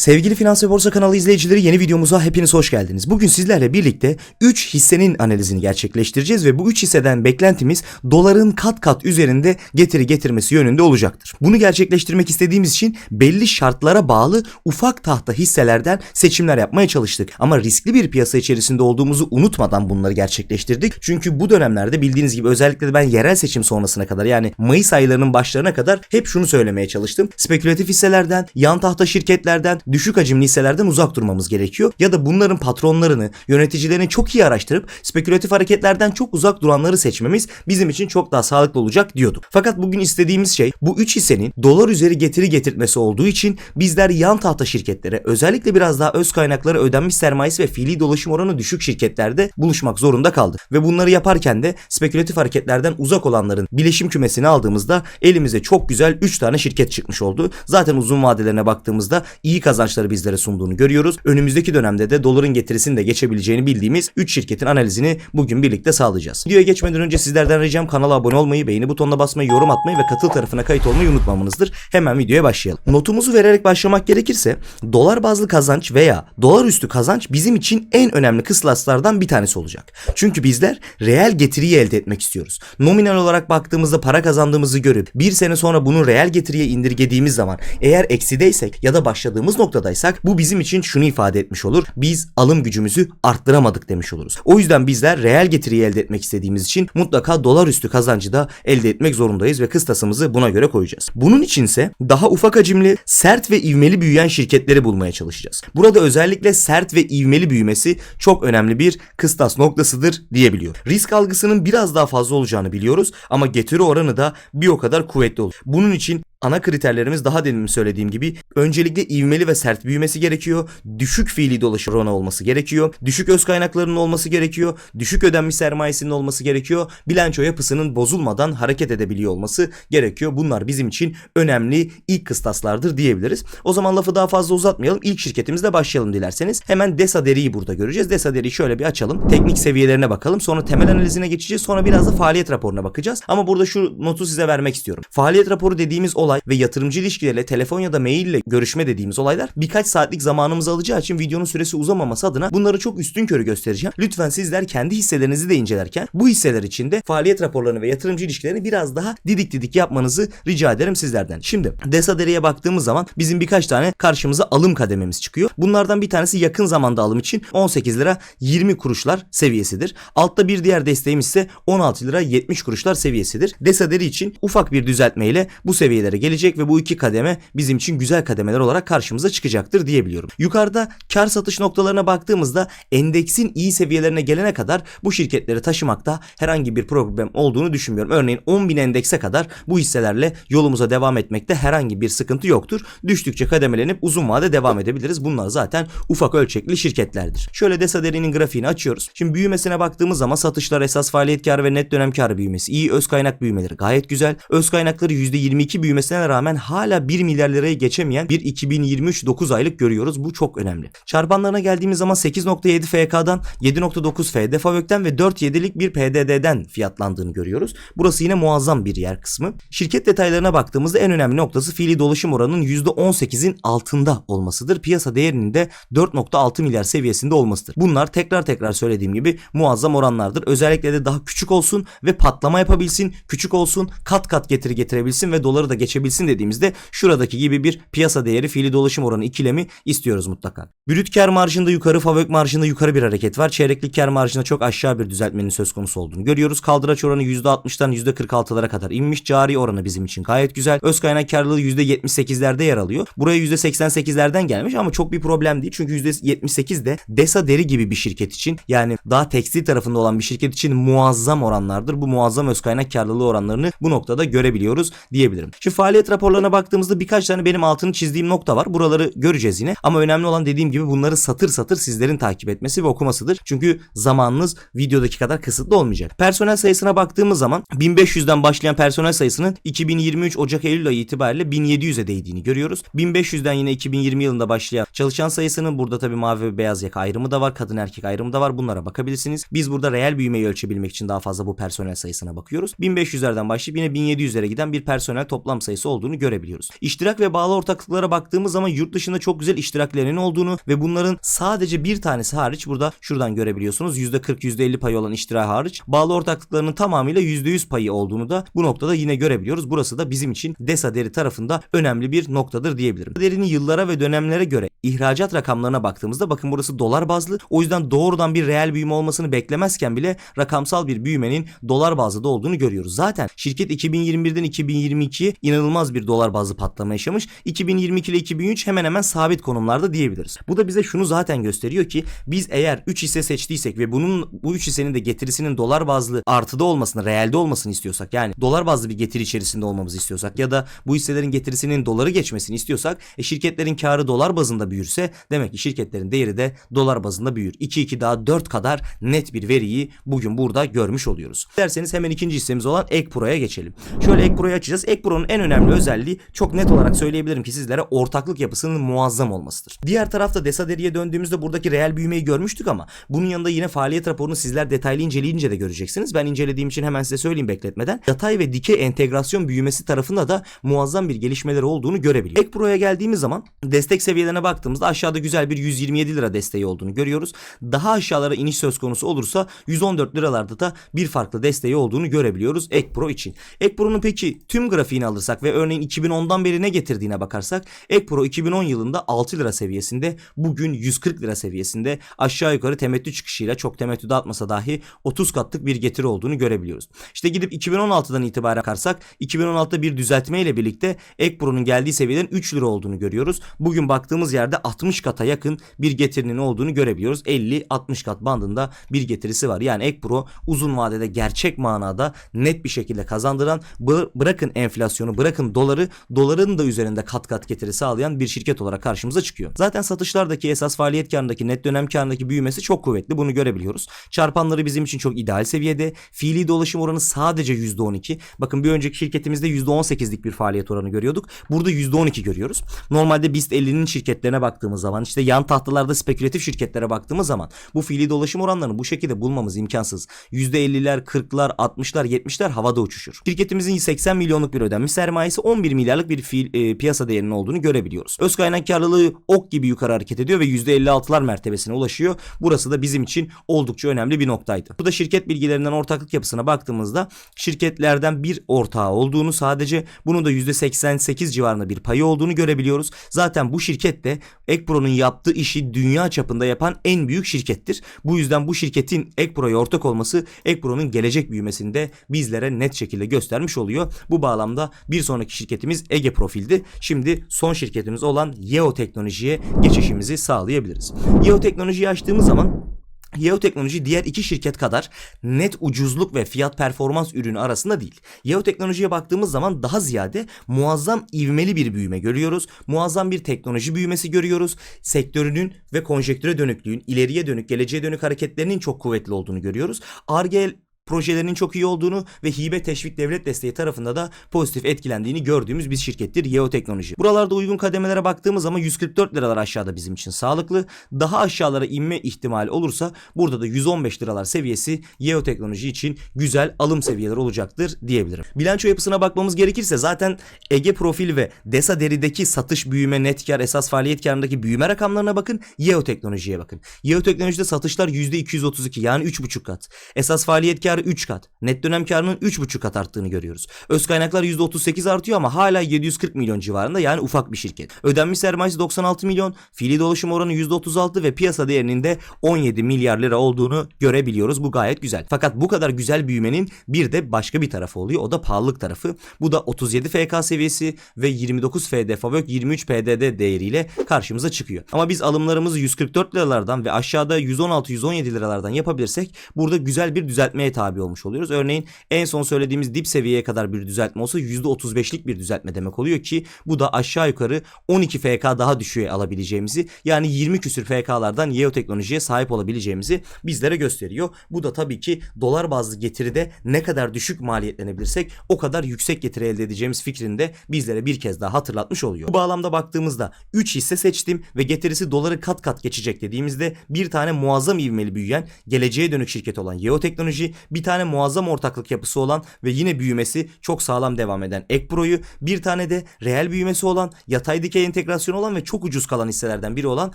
Sevgili Finans ve Borsa kanalı izleyicileri yeni videomuza hepiniz hoş geldiniz. Bugün sizlerle birlikte 3 hissenin analizini gerçekleştireceğiz ve bu 3 hisseden beklentimiz doların kat kat üzerinde getiri getirmesi yönünde olacaktır. Bunu gerçekleştirmek istediğimiz için belli şartlara bağlı ufak tahta hisselerden seçimler yapmaya çalıştık. Ama riskli bir piyasa içerisinde olduğumuzu unutmadan bunları gerçekleştirdik. Çünkü bu dönemlerde bildiğiniz gibi özellikle de ben yerel seçim sonrasına kadar yani Mayıs aylarının başlarına kadar hep şunu söylemeye çalıştım. Spekülatif hisselerden, yan tahta şirketlerden, düşük hacimli hisselerden uzak durmamız gerekiyor. Ya da bunların patronlarını, yöneticilerini çok iyi araştırıp spekülatif hareketlerden çok uzak duranları seçmemiz bizim için çok daha sağlıklı olacak diyorduk. Fakat bugün istediğimiz şey bu 3 hissenin dolar üzeri getiri getirtmesi olduğu için bizler yan tahta şirketlere özellikle biraz daha öz kaynakları ödenmiş sermayesi ve fiili dolaşım oranı düşük şirketlerde buluşmak zorunda kaldık. Ve bunları yaparken de spekülatif hareketlerden uzak olanların bileşim kümesini aldığımızda elimize çok güzel 3 tane şirket çıkmış oldu. Zaten uzun vadelerine baktığımızda iyi kazançları bizlere sunduğunu görüyoruz. Önümüzdeki dönemde de doların getirisini de geçebileceğini bildiğimiz 3 şirketin analizini bugün birlikte sağlayacağız. Videoya geçmeden önce sizlerden ricam kanala abone olmayı, beğeni butonuna basmayı, yorum atmayı ve katıl tarafına kayıt olmayı unutmamanızdır. Hemen videoya başlayalım. Notumuzu vererek başlamak gerekirse dolar bazlı kazanç veya dolar üstü kazanç bizim için en önemli kıstaslardan bir tanesi olacak. Çünkü bizler reel getiriyi elde etmek istiyoruz. Nominal olarak baktığımızda para kazandığımızı görüp bir sene sonra bunu reel getiriye indirgediğimiz zaman eğer eksideysek ya da başladığımız noktadaysak bu bizim için şunu ifade etmiş olur. Biz alım gücümüzü arttıramadık demiş oluruz. O yüzden bizler reel getiriyi elde etmek istediğimiz için mutlaka dolar üstü kazancı da elde etmek zorundayız ve kıstasımızı buna göre koyacağız. Bunun içinse daha ufak hacimli, sert ve ivmeli büyüyen şirketleri bulmaya çalışacağız. Burada özellikle sert ve ivmeli büyümesi çok önemli bir kıstas noktasıdır diyebiliyor. Risk algısının biraz daha fazla olacağını biliyoruz ama getiri oranı da bir o kadar kuvvetli olur. Bunun için ana kriterlerimiz daha demin söylediğim gibi öncelikle ivmeli ve sert büyümesi gerekiyor. Düşük fiili dolaşım oranı olması gerekiyor. Düşük öz kaynaklarının olması gerekiyor. Düşük ödenmiş sermayesinin olması gerekiyor. Bilanço yapısının bozulmadan hareket edebiliyor olması gerekiyor. Bunlar bizim için önemli ilk kıstaslardır diyebiliriz. O zaman lafı daha fazla uzatmayalım. İlk şirketimizle başlayalım dilerseniz. Hemen DESA deriyi burada göreceğiz. DESA deriyi şöyle bir açalım. Teknik seviyelerine bakalım. Sonra temel analizine geçeceğiz. Sonra biraz da faaliyet raporuna bakacağız. Ama burada şu notu size vermek istiyorum. Faaliyet raporu dediğimiz olay ve yatırımcı ilişkileriyle telefon ya da mail ile görüşme dediğimiz olaylar birkaç saatlik zamanımızı alacağı için videonun süresi uzamaması adına bunları çok üstün körü göstereceğim. Lütfen sizler kendi hisselerinizi de incelerken bu hisseler için de faaliyet raporlarını ve yatırımcı ilişkilerini biraz daha didik didik yapmanızı rica ederim sizlerden. Şimdi DESA baktığımız zaman bizim birkaç tane karşımıza alım kadememiz çıkıyor. Bunlardan bir tanesi yakın zamanda alım için 18 lira 20 kuruşlar seviyesidir. Altta bir diğer desteğimiz ise 16 lira 70 kuruşlar seviyesidir. DESA için ufak bir düzeltmeyle bu seviyelere gelecek ve bu iki kademe bizim için güzel kademeler olarak karşımıza çıkacaktır diyebiliyorum. Yukarıda kar satış noktalarına baktığımızda endeksin iyi seviyelerine gelene kadar bu şirketleri taşımakta herhangi bir problem olduğunu düşünmüyorum. Örneğin 10.000 endekse kadar bu hisselerle yolumuza devam etmekte herhangi bir sıkıntı yoktur. Düştükçe kademelenip uzun vade devam edebiliriz. Bunlar zaten ufak ölçekli şirketlerdir. Şöyle DESA derinin grafiğini açıyoruz. Şimdi büyümesine baktığımız zaman satışlar esas faaliyet karı ve net dönem karı büyümesi iyi. Öz kaynak büyümeleri gayet güzel. Öz kaynakları %22 büyümesine rağmen hala 1 milyar liraya geçemeyen bir 2023 9 aylık görüyoruz. Bu çok önemli. Çarpanlarına geldiğimiz zaman 8.7 FK'dan 7.9 FD Favök'ten ve 4.7'lik bir PDD'den fiyatlandığını görüyoruz. Burası yine muazzam bir yer kısmı. Şirket detaylarına baktığımızda en önemli noktası fiili dolaşım oranının %18'in altında olmasıdır. Piyasa değerinin de 4.6 milyar seviyesinde olmasıdır. Bunlar tekrar tekrar söylediğim gibi muazzam oranlardır. Özellikle de daha küçük olsun ve patlama yapabilsin, küçük olsun, kat kat getiri getirebilsin ve doları da geçebilsin dediğimizde şuradaki gibi bir piyasa değeri fiili dolaşım oranı ikilemi istiyoruz mutlaka. Brüt kar marjında yukarı, favök marjında yukarı bir hareket var. Çeyreklik kar marjında çok aşağı bir düzeltmenin söz konusu olduğunu görüyoruz. Kaldıraç oranı %60'dan %46'lara kadar inmiş. Cari oranı bizim için gayet güzel. Öz kaynak karlılığı %78'lerde yer alıyor. Buraya %88'lerden gelmiş ama çok bir problem değil. Çünkü %78 de Desa Deri gibi bir şirket için yani daha tekstil tarafında olan bir şirket için muazzam oranlardır. Bu muazzam öz kaynak karlılığı oranlarını bu noktada görebiliyoruz diyebilirim. Şu faaliyet raporlarına baktığımızda birkaç tane benim altını çizdiğim nokta var. Buraları göreceğiz yine. Ama önemli olan dediğim gibi bunları satır satır sizlerin takip etmesi ve okumasıdır. Çünkü zamanınız videodaki kadar kısıtlı olmayacak. Personel sayısına baktığımız zaman 1500'den başlayan personel sayısının 2023 Ocak-Eylül ayı itibariyle 1700'e değdiğini görüyoruz. 1500'den yine 2020 yılında başlayan çalışan sayısının burada tabi mavi ve beyaz yaka ayrımı da var. Kadın erkek ayrımı da var. Bunlara bakabilirsiniz. Biz burada reel büyümeyi ölçebilmek için daha fazla bu personel sayısına bakıyoruz. 1500'lerden başlayıp yine 1700'lere giden bir personel toplam sayısı sayısı olduğunu görebiliyoruz. İştirak ve bağlı ortaklıklara baktığımız zaman yurt dışında çok güzel iştiraklerinin olduğunu ve bunların sadece bir tanesi hariç burada şuradan görebiliyorsunuz. %40 %50 payı olan iştirak hariç bağlı ortaklıklarının tamamıyla %100 payı olduğunu da bu noktada yine görebiliyoruz. Burası da bizim için DESA deri tarafında önemli bir noktadır diyebilirim. Derinin yıllara ve dönemlere göre ihracat rakamlarına baktığımızda bakın burası dolar bazlı. O yüzden doğrudan bir reel büyüme olmasını beklemezken bile rakamsal bir büyümenin dolar bazlı da olduğunu görüyoruz. Zaten şirket 2021'den 2022'ye inanılmaz bir dolar bazlı patlama yaşamış. 2022 ile 2003 hemen hemen sabit konumlarda diyebiliriz. Bu da bize şunu zaten gösteriyor ki biz eğer 3 hisse seçtiysek ve bunun bu 3 hissenin de getirisinin dolar bazlı artıda olmasını, reelde olmasını istiyorsak yani dolar bazlı bir getiri içerisinde olmamızı istiyorsak ya da bu hisselerin getirisinin doları geçmesini istiyorsak e, şirketlerin karı dolar bazında büyürse demek ki şirketlerin değeri de dolar bazında büyür. 2 2 daha 4 kadar net bir veriyi bugün burada görmüş oluyoruz. Derseniz hemen ikinci hissemiz olan Ek Pro'ya geçelim. Şöyle Ek Pro'yu açacağız. Ek Pro'nun en önemli özelliği çok net olarak söyleyebilirim ki sizlere ortaklık yapısının muazzam olmasıdır. Diğer tarafta Desaderi'ye döndüğümüzde buradaki reel büyümeyi görmüştük ama bunun yanında yine faaliyet raporunu sizler detaylı inceleyince de göreceksiniz. Ben incelediğim için hemen size söyleyeyim bekletmeden. Yatay ve dikey entegrasyon büyümesi tarafında da muazzam bir gelişmeler olduğunu görebiliyoruz. Ek Pro'ya geldiğimiz zaman destek seviyelerine baktığımızda aşağıda güzel bir 127 lira desteği olduğunu görüyoruz. Daha aşağılara iniş söz konusu olursa 114 liralarda da bir farklı desteği olduğunu görebiliyoruz Ek Pro için. Ek Pro'nun peki tüm grafiğini alırsak ve örneğin 2010'dan beri ne getirdiğine bakarsak Ek Pro 2010 yılında 6 lira seviyesinde bugün 140 lira seviyesinde aşağı yukarı temettü çıkışıyla çok temettü dağıtmasa dahi 30 katlık bir getiri olduğunu görebiliyoruz. İşte gidip 2016'dan itibaren bakarsak 2016'da bir düzeltme ile birlikte Ek Pro'nun geldiği seviyeden 3 lira olduğunu görüyoruz. Bugün baktığımız yerde 60 kata yakın bir getirinin olduğunu görebiliyoruz. 50-60 kat bandında bir getirisi var. Yani Ek Pro uzun vadede gerçek manada net bir şekilde kazandıran bı- bırakın enflasyonu bırakın doları doların da üzerinde kat kat getiri sağlayan bir şirket olarak karşımıza çıkıyor. Zaten satışlardaki esas faaliyet karındaki net dönem karındaki büyümesi çok kuvvetli bunu görebiliyoruz. Çarpanları bizim için çok ideal seviyede. Fiili dolaşım oranı sadece %12. Bakın bir önceki şirketimizde %18'lik bir faaliyet oranı görüyorduk. Burada %12 görüyoruz. Normalde BIST 50'nin şirketlerine baktığımız zaman işte yan tahtalarda spekülatif şirketlere baktığımız zaman bu fiili dolaşım oranlarını bu şekilde bulmamız imkansız. %50'ler, 40'lar, 60'lar, 70'ler havada uçuşur. Şirketimizin 80 milyonluk bir ödenmiş sermayesi 11 milyarlık bir fiil, e, piyasa değerinin olduğunu görebiliyoruz. Öz kaynak karlılığı ok gibi yukarı hareket ediyor ve %56'lar mertebesine ulaşıyor. Burası da bizim için oldukça önemli bir noktaydı. Bu da şirket bilgilerinden ortaklık yapısına baktığımızda şirketlerden bir ortağı olduğunu sadece bunun da %88 civarında bir payı olduğunu görebiliyoruz. Zaten bu şirket de Ekpro'nun yaptığı işi dünya çapında yapan en büyük şirkettir. Bu yüzden bu şirketin Ekpro'ya ortak olması Ekpro'nun gelecek büyümesini de bizlere net şekilde göstermiş oluyor. Bu bağlamda bir sonraki şirketimiz Ege Profil'di. Şimdi son şirketimiz olan Yeo Teknoloji'ye geçişimizi sağlayabiliriz. Yeo Teknoloji'yi açtığımız zaman Yeo Teknoloji diğer iki şirket kadar net ucuzluk ve fiyat performans ürünü arasında değil. Yeo Teknoloji'ye baktığımız zaman daha ziyade muazzam ivmeli bir büyüme görüyoruz. Muazzam bir teknoloji büyümesi görüyoruz. Sektörünün ve konjektüre dönüklüğün, ileriye dönük, geleceğe dönük hareketlerinin çok kuvvetli olduğunu görüyoruz. Arge projelerinin çok iyi olduğunu ve hibe teşvik devlet desteği tarafında da pozitif etkilendiğini gördüğümüz bir şirkettir Yeo Teknoloji. Buralarda uygun kademelere baktığımız zaman 144 liralar aşağıda bizim için sağlıklı. Daha aşağılara inme ihtimali olursa burada da 115 liralar seviyesi Yeo Teknoloji için güzel alım seviyeleri olacaktır diyebilirim. Bilanço yapısına bakmamız gerekirse zaten Ege Profil ve Desa Deri'deki satış büyüme net kar esas faaliyet karındaki büyüme rakamlarına bakın. Yeo Teknoloji'ye bakın. Yeo Teknoloji'de satışlar %232 yani 3,5 kat. Esas faaliyet karı 3 kat. Net dönem karının 3,5 kat arttığını görüyoruz. Öz kaynaklar %38 artıyor ama hala 740 milyon civarında yani ufak bir şirket. Ödenmiş sermayesi 96 milyon, fiili dolaşım oranı %36 ve piyasa değerinin de 17 milyar lira olduğunu görebiliyoruz. Bu gayet güzel. Fakat bu kadar güzel büyümenin bir de başka bir tarafı oluyor. O da pahalılık tarafı. Bu da 37 FK seviyesi ve 29 FD FAVÖK 23 PDD değeriyle karşımıza çıkıyor. Ama biz alımlarımızı 144 liralardan ve aşağıda 116-117 liralardan yapabilirsek burada güzel bir düzeltmeye tabi olmuş oluyoruz. Örneğin en son söylediğimiz dip seviyeye kadar bir düzeltme olsa %35'lik bir düzeltme demek oluyor ki bu da aşağı yukarı 12 FK daha düşüğe alabileceğimizi yani 20 küsür FK'lardan Yeo teknolojiye sahip olabileceğimizi bizlere gösteriyor. Bu da tabii ki dolar bazlı getiride ne kadar düşük maliyetlenebilirsek o kadar yüksek getiri elde edeceğimiz fikrini de bizlere bir kez daha hatırlatmış oluyor. Bu bağlamda baktığımızda 3 hisse seçtim ve getirisi doları kat kat geçecek dediğimizde bir tane muazzam ivmeli büyüyen geleceğe dönük şirket olan Yeo Teknoloji bir Bir tane muazzam ortaklık yapısı olan ve yine büyümesi çok sağlam devam eden Ekpro'yu, bir tane de reel büyümesi olan, yatay dikey entegrasyonu olan ve çok ucuz kalan hisselerden biri olan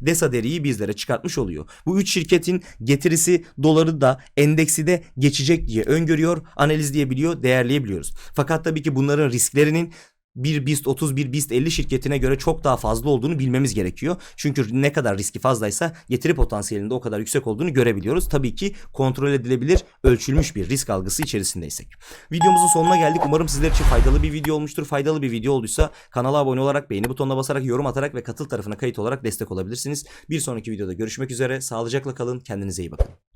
Desaderi'yi bizlere çıkartmış oluyor. Bu üç şirketin getirisi doları da endeksi de geçecek diye öngörüyor, analizleyebiliyor, değerleyebiliyoruz. Fakat tabii ki bunların risklerinin bir BIST 30 bir BIST 50 şirketine göre çok daha fazla olduğunu bilmemiz gerekiyor. Çünkü ne kadar riski fazlaysa getiri potansiyelinde o kadar yüksek olduğunu görebiliyoruz. Tabii ki kontrol edilebilir, ölçülmüş bir risk algısı içerisindeysek. Videomuzun sonuna geldik. Umarım sizler için faydalı bir video olmuştur. Faydalı bir video olduysa kanala abone olarak, beğeni butonuna basarak, yorum atarak ve katıl tarafına kayıt olarak destek olabilirsiniz. Bir sonraki videoda görüşmek üzere. Sağlıcakla kalın. Kendinize iyi bakın.